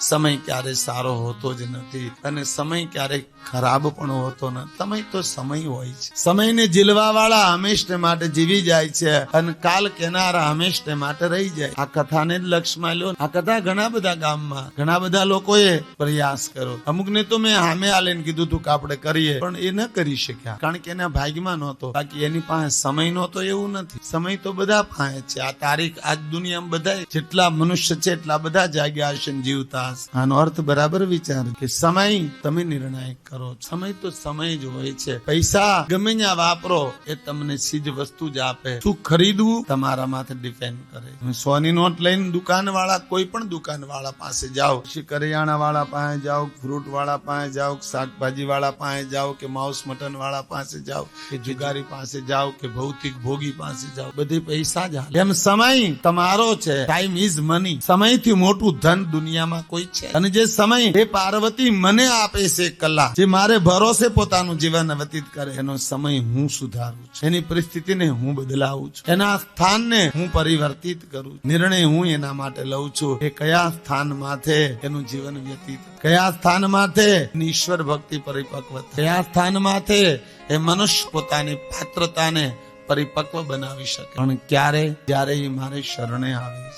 સમય ક્યારે સારો હોતો જ નથી અને સમય ક્યારે ખરાબ પણ હોતો નથી. સમય તો સમય હોય છે. સમયને જીલવા વાળા હંમેશને માટે જીવી જાય છે અને કાલ કેનારા હંમેશને માટે રહી જાય. આ કથાને જ લક્ષમાં લ્યો આ કથા ઘણા બધા ગામમાં, ઘણા બધા લોકોએ પ્રયાસ કર્યો. અમુકને તો મેં હામે આલીને કીધું તું કે આપણે કરીએ, પણ એ ન કરી શક્યા. કારણ કે એના ભાગ્યમાં નહોતો. બાકી એની પાસે સમય નહોતો એવું નથી. સમય તો બધા પાસે છે. આ તારીખ આજ દુનિયામાં બધા જેટલા મનુષ્ય છે એટલા બધા જાગ્યા હશે જીવતા હશે આનો અર્થ બરાબર વિચાર કે સમય તમે નિર્ણાયક કરો. સમય તો સમય જ હોય છે. પૈસા ગમે ત્યાં વાપરો, એ તમને સીજ વસ્તુ જ આપે. શું ખરીદવું? તમારા માથે ડિપેન્ડ કરે. તમે સોની નોટ લઈને દુકાન વાળા કોઈ પણ દુકાન વાળા પાસે જાઓ. કરિયાણા વાળા પાસે જાઓ ફ્રૂટ વાળા પાસે જાઓ શાકભાજી વાળા પાસે જાઓ કે માઉસ મટન વાળા પાસે જાઓ કે જુગારી પાસે જાઓ કે ભૌતિક ભોગી પાસે જાઓ. બધી પૈસા જ એમ સમય તમારો છે. ટાઈમ ઇઝ મની સમયથી મોટું ધન દુનિયામાં કોઈ છે. અને જે સમય એ પાર્વતી મને આપે છે કલા જે મારે ભરોસે પોતાનું જીવન વ્યતીત કરે, એનો સમય હું સુધારું છું. એની પરિસ્થિતિને હું બદલાવું છું. એના સ્થાનને હું પરિવર્તિત કરું. નિર્ણય હું એના માટે લઉં છું એ કયા સ્થાન માથે એનું જીવન વ્યતીત કયા સ્થાન માથે ઈશ્વર ભક્તિ પરિપક્વ કયા સ્થાન માથે એ મનુષ્ય પોતાની પાત્રતાને પરિપક્વ બનાવી શકે. પણ ક્યારે? જ્યારે મારે શરણે આવીશ